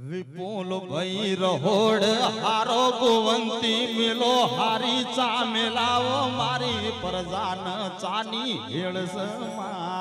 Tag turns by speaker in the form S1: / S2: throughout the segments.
S1: વિપુલ ભાઈ રહોડ હારો ગોવંતી મેલો હારી ચા મેલાવો મારી પ્રજાન ચાની હેળસમાં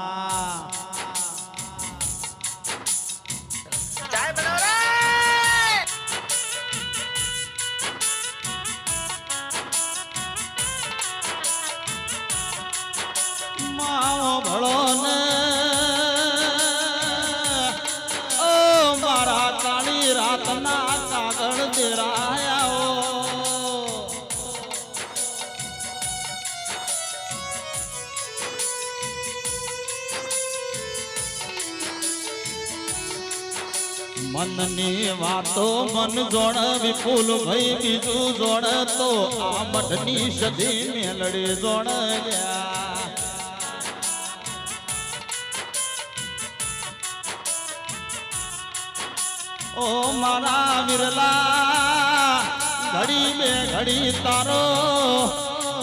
S1: મનની વાતો મન જોડ વિપુલ ભાઈ, બીજું જોડ તો આ મઠની સદી મેલડી જોડ ગયા. ઓ મારા વિરલા, ઘડી બે ઘડી તારો,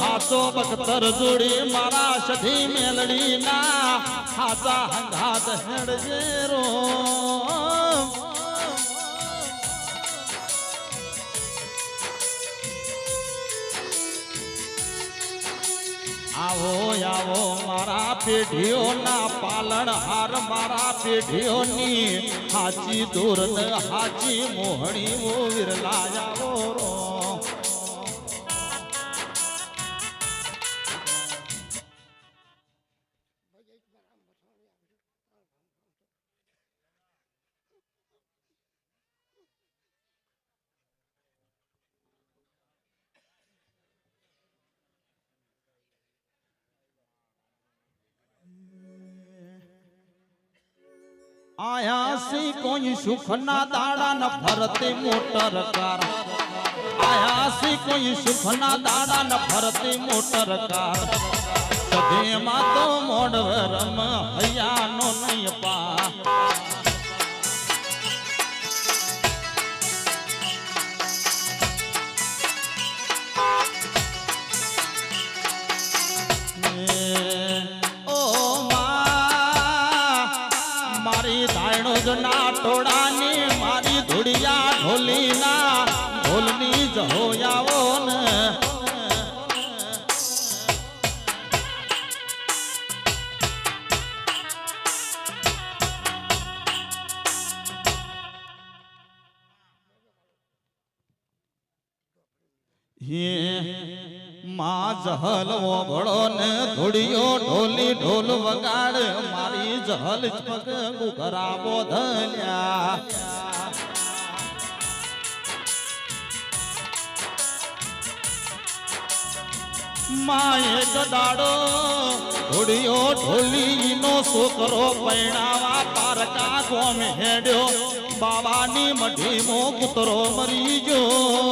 S1: હાચો બખતર જોડી મારા સધી મેલડી ના હાચા હંગાત હેડજે રો આવો આવો, મારા પેઢીઓના પાલણ હાર, મારા પેઢીઓની હાચી ને હાચી મોહણી ઓ વિરલા આવો રો આયાસી કોઈ સુખના દાડા ન ફરતે મોટર કાર. આયાસી કોઈ સુખના દાડા ન ફરતે મોટર કાર. સધેમાં તો મોડવરમ હૈયાનો નહીં મારી ધાયણો જ ના ટોળાની મારી ધુડિયા ઢોલીના ઢોલની જહોયાવો ને માં ભળો ને ધોડિયો ઢોલી ઢોલ વગાડ, મારી જહલ ચમક ગુગરા ધન્યા. માએ દાડો ઘોડીઓ ઢોલી નો છોકરો પૈણાવા પારકા ગોમ હેડ્યો. બાવાની મઢી મો કૂતરો મરી ગયો.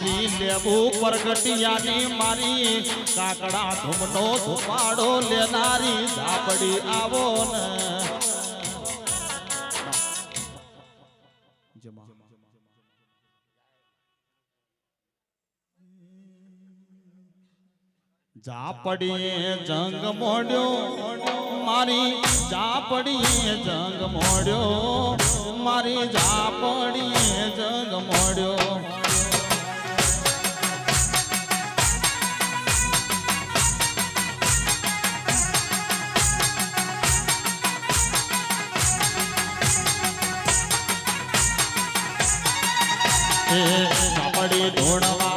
S1: મારી લેવું પરગટિયાની મારી. કાકડા ધૂમનો ધુમાડો લેનારી ઝાપડી આવો ને. ઝાપડીએ જંગ મોડ્યો. મારી ઝાપડીએ જંગ મોડ્યો. મારી ઝાપડીએ જંગ મોડ્યો. ઝાપડી ધોળવા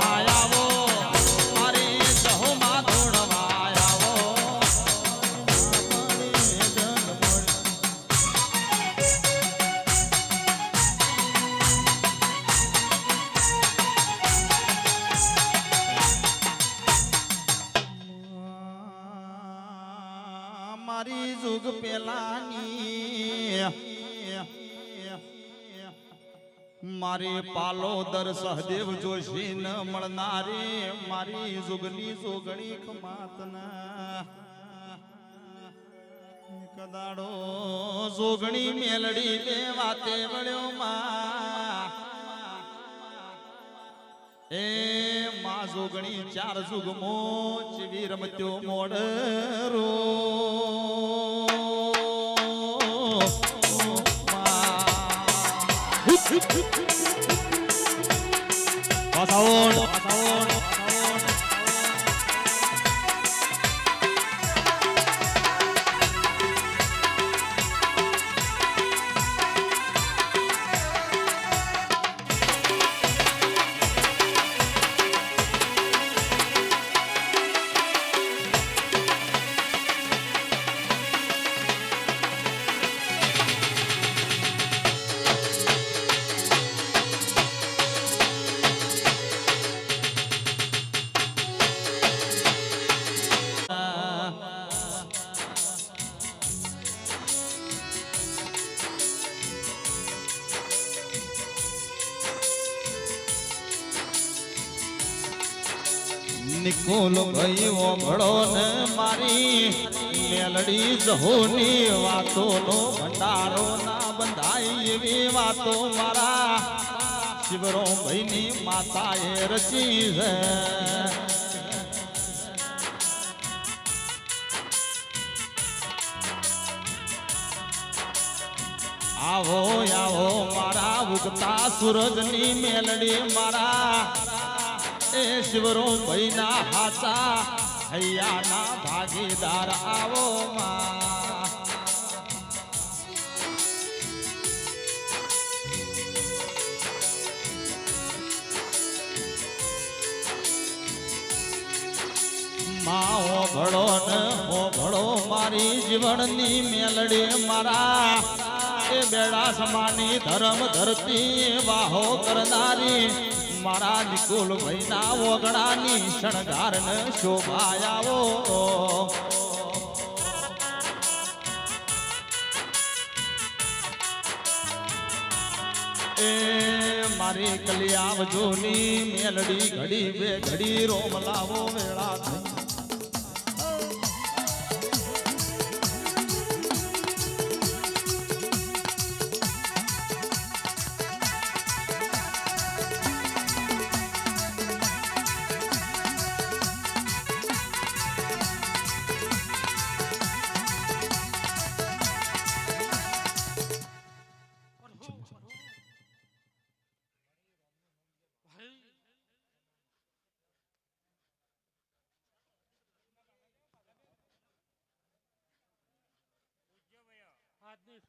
S1: મારી પાલોદર સહદેવ જોશી ન મળનારે મારી જુગની જોગણી ખમાતના કદાડો જોગણી મેલડી બે વાતે વળ્યો માં એ મા જોગણી ચાર જુગમો ચીવી રમત્યો મોડરો પાસાઓડ પાસાઓડ નિકોલ ભાઈ ઓભળો ને મારી. મેલડી જહોની વાતો નો ભંડારો ના બંધાય એવી વાતો મારા. શિવરો ભાઈ ની માતાએ રચી છે. આવો આવો મારા ઉગતા સૂરજની મેલડી મારા. એ શિવરો ભાઈના હાચા હૈયાના ભાગીદાર આવો માં. માઓ ભળો ને હો ભળો મારી જીવનની મેલડી મારા. એ બેડા સમાની ધર્મ ધરતી વાહો કરનારી. મારા નિકુલ ભાઈના ઓગણાની શણગાર ને શોભાયાવો એ મારી કલિયાવ જોની મેલડી ઘડી બે ઘડી રોમ લાવો વેળા
S2: આજની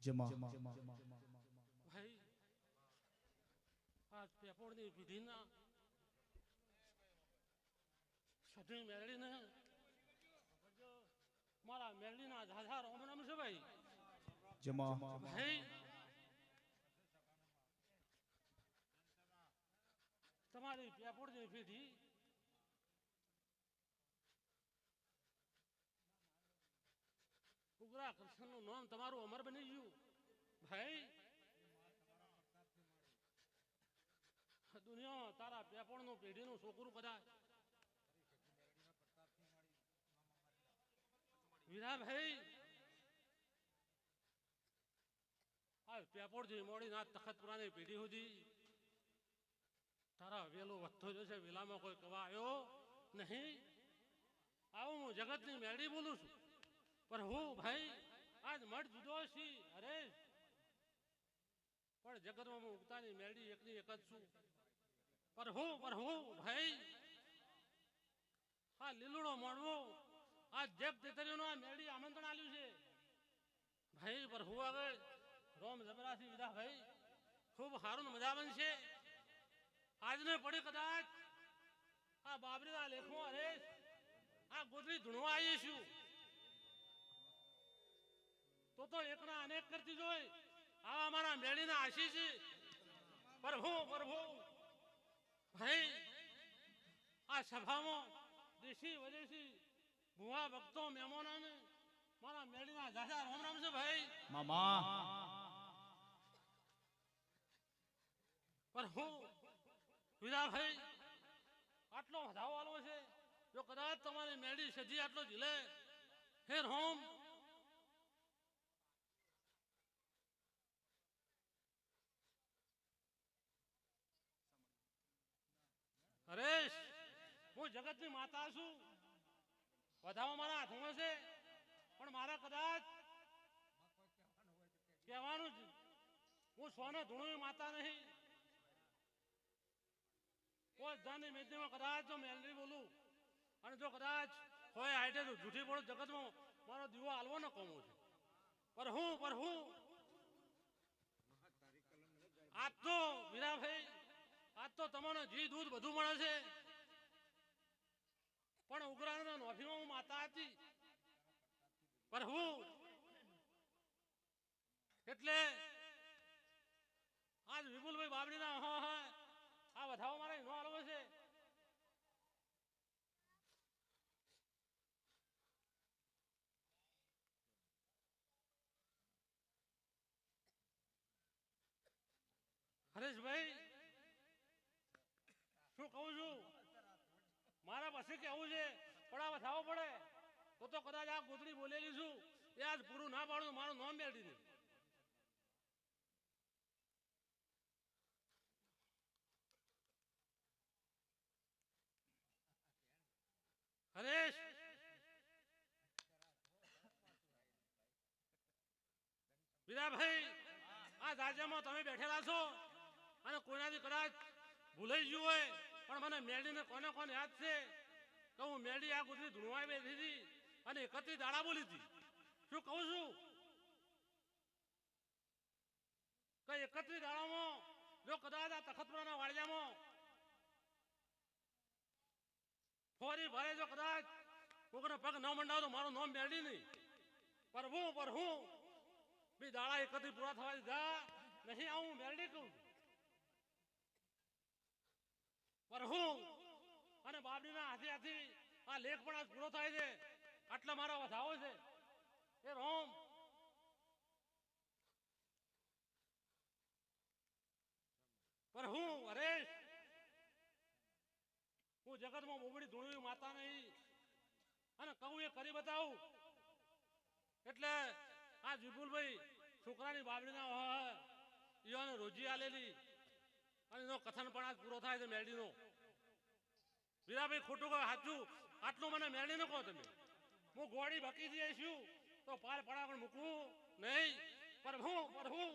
S1: જમા.
S2: ભાઈ આ પેપોળની વિધિના સધી મેળવીને મારા મેળવીના ઝાઝા રોમ રમ છે ભાઈ.
S1: જમા.
S2: ભાઈ તમારી પેપોળની વિધિ ઉગ્રા કૃષ્ણનું નામ તમારું અમર બની ગયું. ભાઈ દુનિયા તારા પેપણનું પેઢીનું છોકરું કદાચ. વીરાભાઈ, આ પેપોળથી મોડી ના તખતપુરાની પેઢી સુધી તારા વેલો વધતો જશે, વેલામાં કોઈ કવા આવ્યો નહીં. આવું હું જગતની મેળી બોલું છું. પણ હું ભાઈ, આજ મઠ જુદો છી અરે પણ જગતમાં હું ઉગતાની મેળી એકની એક જ છું. પર હું પર હું ભાઈ, આ લીલુડો મળવો આ જગ તેતરીઓનો આ મેળી આમંત્રણ આલ્યું છે. ભાઈ પર હું આગળ રોમ જબરાથી વિદા ભાઈ, ખૂબ સારું મજા બનશે. આજને પડી કદાચ આ બાબરીના લેખો અરે આ ગોદરી ધૂણવા આવીએ છું. તો તો એકના અનેક કરતી જોઈ. આ અમારા મેળીના આશીષ. પ્રભુ પ્રભુ. ભાઈ આ સભામાં દેશી વિદેશી ભુવા ભક્તો મહેમાનોને મારા મેળીના જાજા રામ રામ છે ભાઈ.
S1: મામા.
S2: પણ હું વિદાભાઈ આટલો વધાવો આલો છે. જો કદાચ તમારી મેળી સજી આટલો ઝીલે. હે રોમ હું જગતની માતા છું. વધાવો મારા હાથમાં છે, પણ મારા કદાચ કહેવાનું જ હું સોનો ધૂણું માતા નહીં. કોઈ જાની કદાચ જો મેલરી બોલું, અને જો કદાચ હોય હાઈટે જૂઠી બોલું, જગતમાં મારો દીવો હાલવો ન કમું છે. પર હું પર હું. આજ તો વીરાભાઈ આજ તો તમને ઘી દૂધ બધું મળે છે. પણ હું માતા હતી. એટલે આજ વિપુલભાઈ બાબડીના હા હા, આ વધાવો મારે નો આલો છે. હરેશભાઈ શું કહું છું પાસે કેવું છે? પડાવ થવો પડે. તો તો કદાચ આ ગોદડી બોલેલી છું. એ આજ પૂરું ના પાડું મારું નામ બેઠી નહીં હરેશ! વિરાભાઈ આ રાજ્યમાં તમે બેઠેલા છો અને કોઈનાથી કદાચ ભૂલાઈ ગયું હોય, પણ મને મેળીને કોને કોને યાદ છે? કે હું મેળી આ ગુજરી ધૂણવાઈ બેઠી હતી અને એકત્રી દાડા બોલી હતી. શું કહું છું? કે એકત્રી દાડામાં, જો કદાચ આ તખતપુરાના વાડિયામાં ફોરી ભરે, જો કદાચ કોકનો પગ ન મંડાવ તો મારું નામ મેળવી નહીં. પર હું પર હું, બી દાડા એકત્રી પૂરા થવા દીધા, નહીં આવું મેળવી કહું. પર હું અને બાબડીના હાથે હાથી આ લેખ પણ પૂરો થાય છે. આટલા મારા વધાવો છે. એ રોમ. પર હું, હરેશ, હું જગતમાં મોબડી ધૂણવી માતા નહીં. અને કહું એ કરી બતાવું. એટલે આ વિપુલભાઈ છોકરાની બાબડીના હોય ઈઓને રોજી આલેલી. અને એનો કથન પણ આજ પૂરો થાય છે મેરડીનો. વીરાભાઈ ખોટું કહો, સાચું? આટલું મને મેરડી ન કહો તમે. હું ગોળી ભકી દઈએ છું તો પાર પડા પણ મૂકવું નહીં. પર હું પર હું?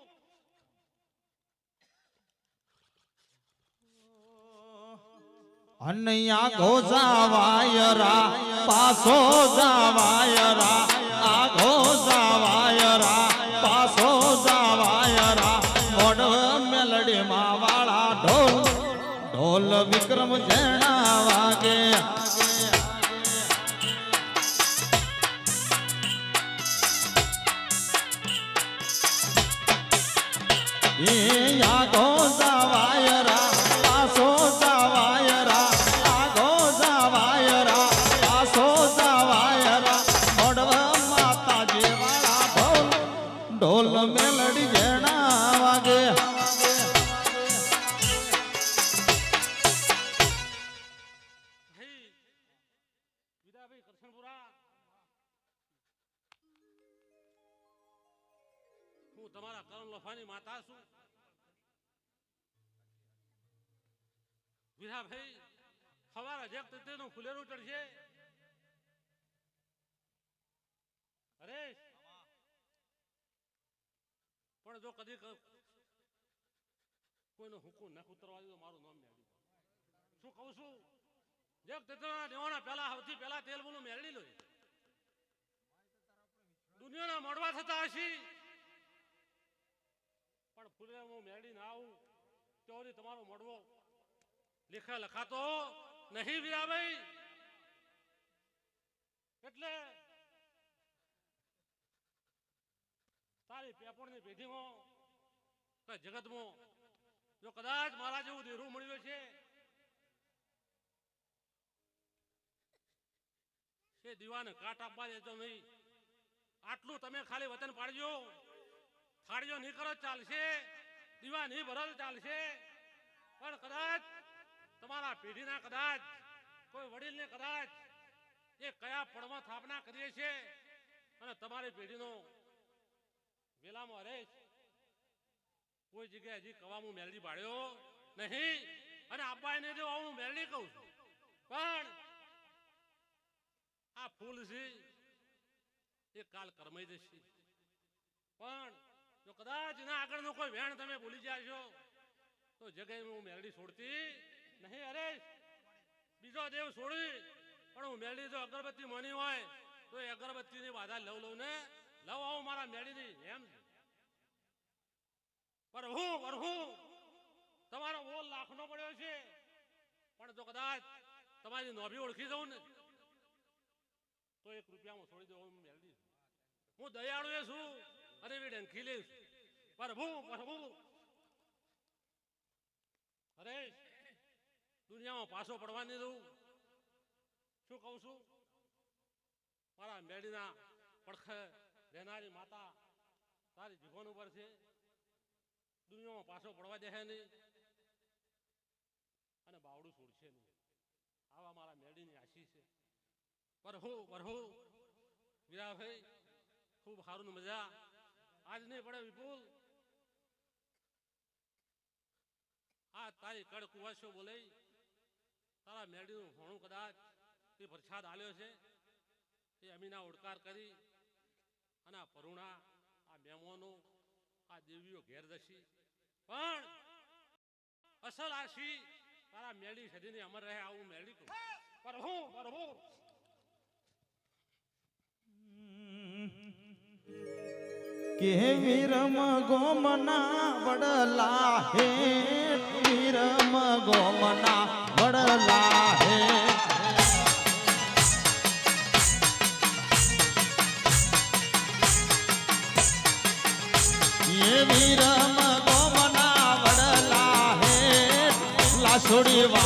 S1: અનૈયા ગોજાવાયરા પાસો જાવાયરા. ઢોલ મેલડી જેણા વાગે.
S2: હું તમારા કરણ લફાની માતા છું. વિરાભાઈ પણ જો કદી કોઈનો હુકમ ન ઉતરવા દીધો મારું નામ મેળવી શું કહું છું? જેક તેતરના દેવાના પહેલા સૌથી પહેલા તેલ બોલું મેળવી લો દુનિયાના મળવા થતા હશી. પણ ફૂલે હું મેળવી ના આવું ચોરી તમારો મળવો લેખા લખાતો નહીં વ્યાભાઈ એટલે તારી પેપરની પેઢીમાં કે જગતમાં, જો કદાચ મારા જેવું દેરું મળ્યું છે એ દીવાને કાટ આપવા દેતો નહીં. આટલું તમે ખાલી વતન પાડજો. થાળીઓ નહીં કરો ચાલશે, દીવા નહીં ભરો ચાલશે. પણ કદાચ તમારા પેઢીના કદાચ, કોઈ વડીલને કદાચ એ કયા પળમાં સ્થાપના કરીએ છે અને તમારી પેઢીનો વેલામાં હરેશ કોઈ જગ્યાએ હજી કવા હું મેલડી પાડ્યો નહીં. અને આપવા એને જો હું મેલડી કહું છું. પણ આ ફૂલ છે, એ કાલ કરમાઈ જશે. પણ જો કદાચ એના આગળનો કોઈ વેણ તમે ભૂલી જાશો તો જગ્યાએ હું મેલડી છોડતી નહીં. અરે, બીજો દેવ છોડી. પણ હું મેલડી જો અગરબત્તી મની હોય, તો એ અગરબત્તીની બાધા લઉં લઉં ને લવ આવો મારા મેળીની એમ. પર હું પર હું, તમારો ઓલ લાખનો પડ્યો છે. પણ જો કદાચ તમારી નોભી ઓળખી દઉં ને, તો એક રૂપિયામાં છોડી દઉં હું મેળવી હું દયાળુ છું અરે બી ડંખી લઈશ પ્રભુ પ્રભુ અરે દુનિયામાં પાછો પડવા નહીં દઉં. શું કહું છું? મારા મેડીના પડખે રહેનારી માતા તારી જીવન ઉપર છે. દુનિયામાં પાછો પડવા દે નહીં. અને બાવડું છોડશે નહીં. આવા મારા મેળીની આશી છે. પરહુ પરહુ વીરાભાઈ, ખૂબ સારું મજા. આજ નહીં પડે વિપુલ. આ તારી કડ કુવાશો બોલે, તારા મેળીનું ભણું કદાચ તે પ્રસાદ આલ્યો છે. એ અમીના ઓડકાર કરી અને આ પરુણા, આ મેમોનો, આ દેવીઓ ઘેર પણ અસલ આશી તારા મેળી સદીની અમર રહે આવું મેળી કહું. પર હું પર હું.
S1: કે વીરમ ગોમના વડલા હે વીરમ ગોમના
S2: થોડી વાર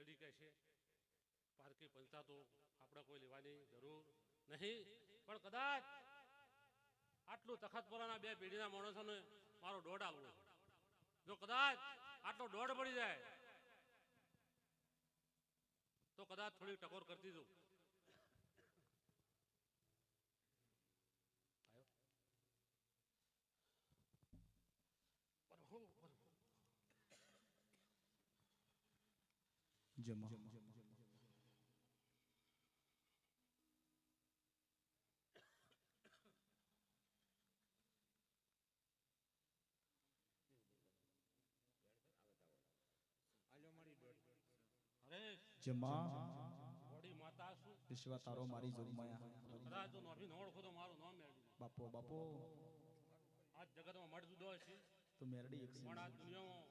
S2: સજી કહેશે પારકી પંચાતો આપણે કોઈ લેવાની જરૂર નહીં, પણ કદાચ આટલું તખતપુરાના બે પેઢીના માણસોને મારો દોઢ આવડો. જો કદાચ આટલો દોઢ પડી જાય, તો કદાચ થોડી ટકોર કરતી દઉં
S1: જમા. તારો મારી જોગમાયા
S2: ઓળખો તો મારું નામ
S1: બાપો બાપો.
S2: આજ જગતમાં મળ જુદો છે
S1: તો મેરડી એક
S2: પણ આ દુનિયામાં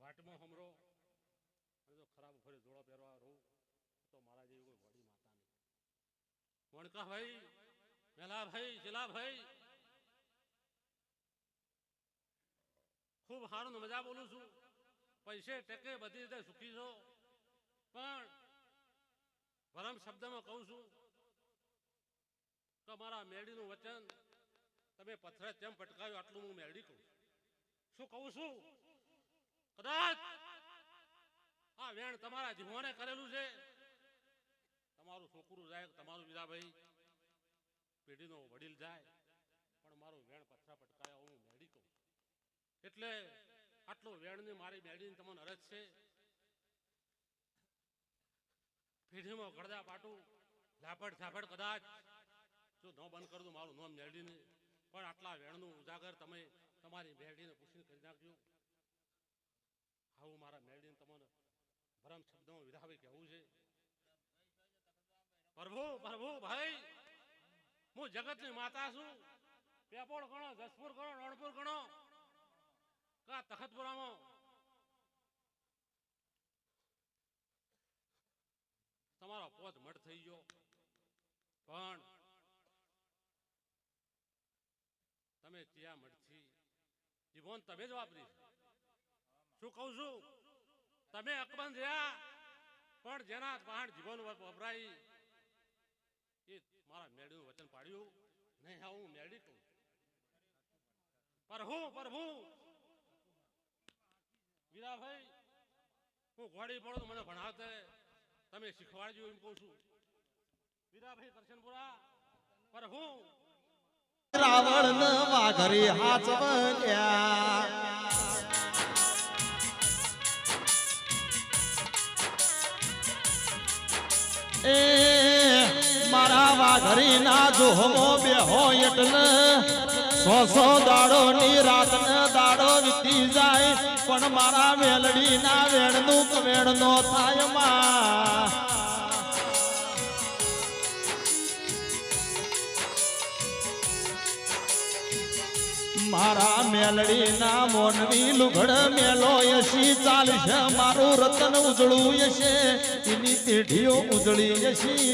S2: વાટમાં હમરો. ખરાબ ફરી જોડો પહેરવા રહું, તો મારા જેવી કોઈ બોડી માતા નહીં. વણકા ભાઈ, મેલા ભાઈ શિલા ભાઈ, ખૂબ સારું મજા બોલું છું. પૈસે ટકે બધી રીતે સુખી છો. પણ ભરમ શબ્દમાં કહું છું કે મારા મેળીનું વચન તમે પથ્થરે કેમ પટકાવ્યું, આટલું હું મેળવી કહું શું કહું છું? કદાચ આ વેણ તમારા જીવોને કરેલું છે. તમારું છોકરું જાય તમારું મીરાભાઈ પેઢીનો વડીલ જાય. પણ મારું વેણ પથરા પટકાયા હું મેળી કહું. એટલે આટલો વેણની મારી મેળીને તમને અરજ છે. પેઢીમાં ગળદા પાટું, ઝાપડ ઝાપડ કદાચ. જો ન બંધ કરું મારું નામ મેળવીને પણ આટલા વેણનું ઉજાગર તમે તમારી મેળવીને પૂછીને કરી નાખજો. આવું મારા મેળવીને તમને ભરમ શબ્દો વિધાવે કહેવું છે. પ્રભુ પ્રભુ ભાઈ, હું જગતની માતા છું. પેપોળ ગણો, જસપુર ગણો, રણપુર ગણો, કા તખતપુરામાં. તમારો પોત મઠ થઈ ગયો. પણ તમે ત્યાં મઠથી જીવન તમે જ વાપરી શું કહું છું? તમે અકબંધ રહ્યા, પણ જેના પહાડ જીવન વપરાય, એ મારા મેળીનું વચન પાડ્યું. નહીં, હા, હું મેળવી કહું પર હું પર હું? વીરાભાઈ હું ઘોડી પડો મને ભણાવતે. તમે શીખવાડજો એમ કહું છું. વીરાભાઈ કરશનપુરા, પર હું?
S1: રાવણ વાઘરી હાચવલ્યા. એ, મારા વાઘરી ના જોહમો બેહો એટલે સો સો દાડો ની રાત ને દાડો વીતી જાય, પણ મારા વેલડી ના વેણનું વેણ નો થાયમાં મારા મેલડી ના મોનવી લુગડ મેલો યશી ચાલશે મારું રતન ઉજળું યશે એની પેઢીઓ ઉજળી યશી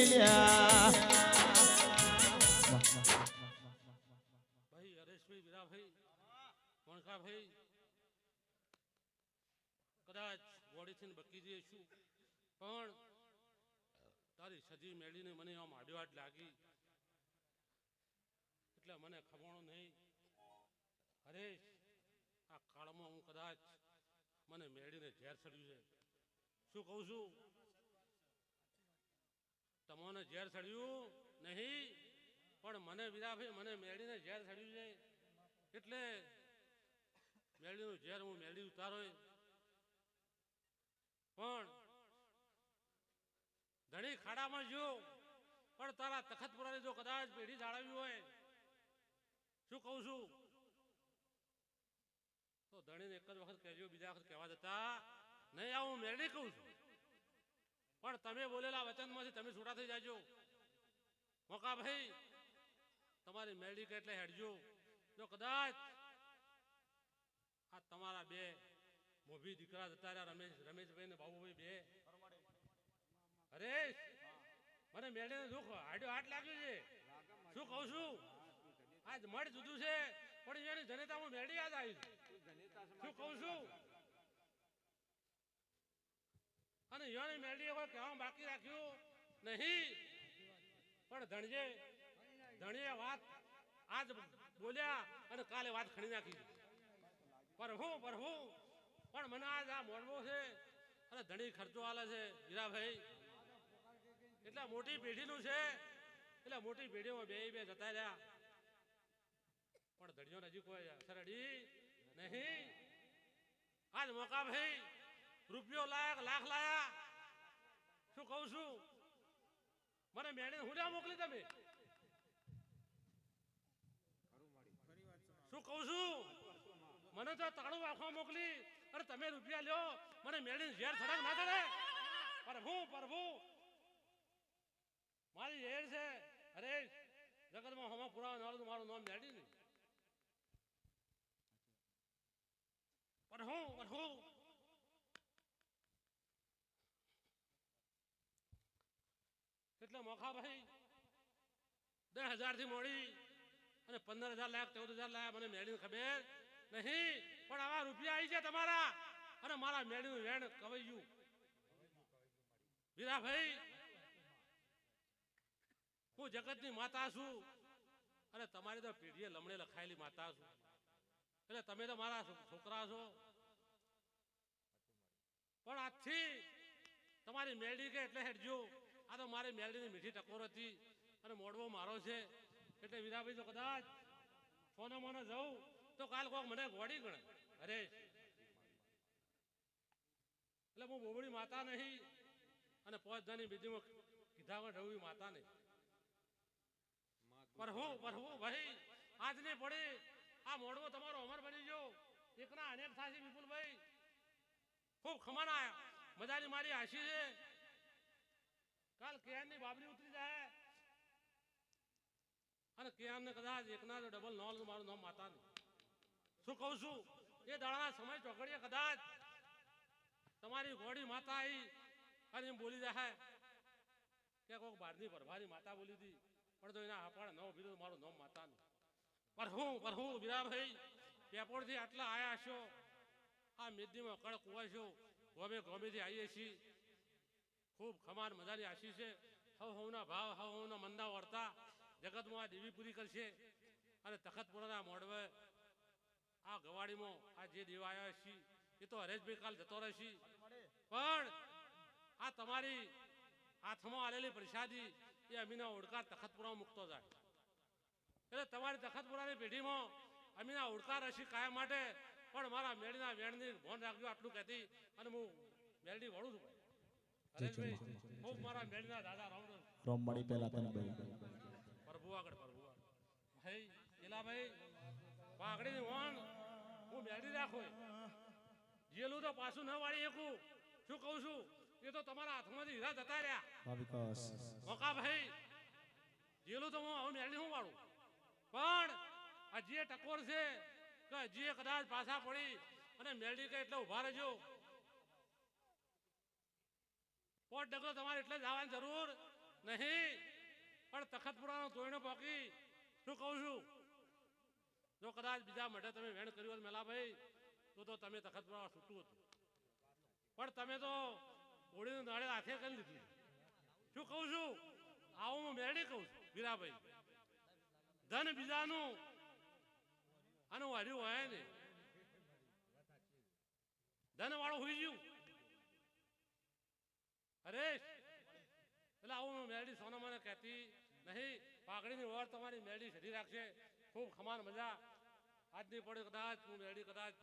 S2: મને મને ખબર નહીં. હરેશ આ કાળમાં હું કદાચ મને મેળીને ઝેર ચડ્યું છે. શું કહું છું? તમને ઝેર ચડ્યું નહીં, પણ મને વીરાભાઈ મને મેળીને ઝેર ચડ્યું છે. એટલે મેળીનું ઝેર હું મેળી ઉતારો પણ ધણી ખાડામાં જો પણ તારા તખતપુરાની જો કદાચ પેઢી જાળવી હોય, શું કહું છું? તો ધણીને એક જ વખત કહેજો, બીજા વખત કહેવા જતા નહીં. આ હું મેળે કહું છું. પણ તમે બોલેલા વચનમાંથી તમે છૂટા થઈ જાજો. મોકા ભાઈ, તમારી મેળી કે એટલે હેડજો. જો કદાચ આ તમારા બે મોભી દીકરા જતા રહ્યા, રમેશ, રમેશભાઈ ને બાબુભાઈ બે. હરેશ, મને મેળીને દુઃખ હાડ્યો હાથ લાગ્યું છે. શું કહું છું? આજ મળ જુદું છે, પણ એની જનતા હું મેળી યાદ આવી શું કહું છું? કોઈ કહેવા બાકી રાખ્યું? નહીં. પણ ધણજે ધણીએ વાત આજ બોલ્યા અને કાલે વાત ખણી નાખી. પ્રભુ પ્રભુ પણ મને આજ આ મોડવો છે અને ધણી ખર્ચો આલે છે. હીરાભાઈ, એટલે મોટી પેઢીનું છે. એટલે મોટી પેઢીમાં બે બે જતા રહ્યા. પણ ધણીઓ નજીક કોઈ સરડી, નહીં. આજ મોકા ભાઈ રૂપિયો લાયક, લાખ લાયા. શું કહું છું? મને મેળીને હું મોકલી તમે? શું કહું છું? મને તો તાળું આંખો મોકલી અરે તમે રૂપિયા લ્યો. મને મેળીને ઝેર સડક ના ચડે પ્રભુ પ્રભુ. મારી ઝેર છે. અરે, જગતમાં હમા પુરાવા નાળું મારું નામ મેળી નહીં પ્રભુ પ્રભુ એટલે મોખાભાઈ દસ હજારથી મોડી અને પંદર હજાર લાખ, ચૌદ હજાર લાખ, મને મેળીને ખબર નહીં. પણ આવા રૂપિયા આવી છે તમારા. અને મારા મેળીનું વેણ કવાયું. વીરાભાઈ, હું જગતની માતા છું. અને તમારી તો પેઢીએ લમણે લખાયેલી માતા છું. એટલે તમે તો મારા છોકરા છો. પણ આજથી તમારી મેળી કે એટલે હેડજો. આ તો મારી મેળીની મીઠી ટકોર હતી અને મોડવો મારો છે. એટલે વીરાભાઈ તો કદાચ સોને મને જવું તો કાલ કોક મને ગોડી ગણે. અરે એટલે હું બોબડી માતા નહીં અને પોચ બીજી કીધા વગર રહું માતા નહીં. પર હું, પર ભાઈ, આજ ને પડે. આ મોડવો તમારો અમર બની ગયો. એકના અનેક થાશે વિપુલભાઈ. ખૂબ ખમાના મજાની મારી આશી છે. કાલ કેઆરની બાબરી ઉતરી જાય. અને કેઆર ને કદાચ એકના ડબલ નોલ મારું નામ માતા નહીં. શું કહું છું? એ દાડાના સમય ચોકડીએ કદાચ તમારી ઘોડી માતા આવી અને એમ બોલી જાય. કે કોઈક બહારની પરભારી માતા બોલી હતી પણ તો એના હાપાડે નવ બીજો મારું નામ માતા નહીં. પર હું પર હું વીરાભાઈ થી આટલા આયા છો. આ મેદનીમાં કડક કુવાશો ગોમે ગોમેથી આવીએ છીએ. ખૂબ ખમાન મજાની આશી છે. હવ હવના ભાવ હવ હવના મંદા વર્તા જગતમાં આ દેવી પૂરી કરશે અને તખતપુરાના મોડવે આ ગવાડીમાં આ જે દેવા આવ્યા છે એ તો હરેશભાઈ કાલ જતો રહેશે પણ આ તમારી હાથમાં આવેલી પ્રસાદી એ અમીના ઓડકાર તખતપુરા મૂકતો જાય. એટલે તમારી તખતપુરાની પેઢીમાં અમીના ઓડકાર હશે કાયમ માટે પણ મારા મેળીના વેણની ભોન રાખજો આટલું કહેતી અને હું મેળડી વળું છું ખૂબ મારા મેળીના દાદા રામ
S1: મળી પેલા તને
S2: પ્રભુ આગળ પ્રભુ ભાઈ એલા ભાઈ પાઘડીની વણ હું મેળડી રાખો. જેલું તો પાછું ન વાળી એકું શું કહું છું? એ તો તમારા હાથમાંથી હીરા જતા રહ્યા. મોકા ભાઈ જેલું તો હું હવે મેળવી હું વાળું. પણ આ જે ટકોર છે કે હજી કદાચ પાછા પડી અને મેળવી કે એટલે ઊભા રહેજો. પોટ ડગલો તમારે એટલે જ જરૂર નહીં. પણ તખતપુરાનો તોયણો પોકી. શું કહું છું? જો કદાચ બીજા માટે તમે વેણ કર્યું હોત મેલાભાઈ, તો તો તમે તખતપુરા છૂટું હતું. પણ તમે તો હોળીનું નાળે હાથે કરી લીધું. શું કહું છું? આવું હું મેરડી કહું છું વીરાભાઈ ધન બીજાનું આનું હાર્યું હોય ને. ધન વાળું હોઈ ગયું. હરેશ એટલે આવું મેળી સોના મને કહેતી નહીં. પાઘડીની ઓર તમારી મેળી સધી રાખશે. ખૂબ ખમાન મજા. આજની પડે કદાચ હું મેળી કદાચ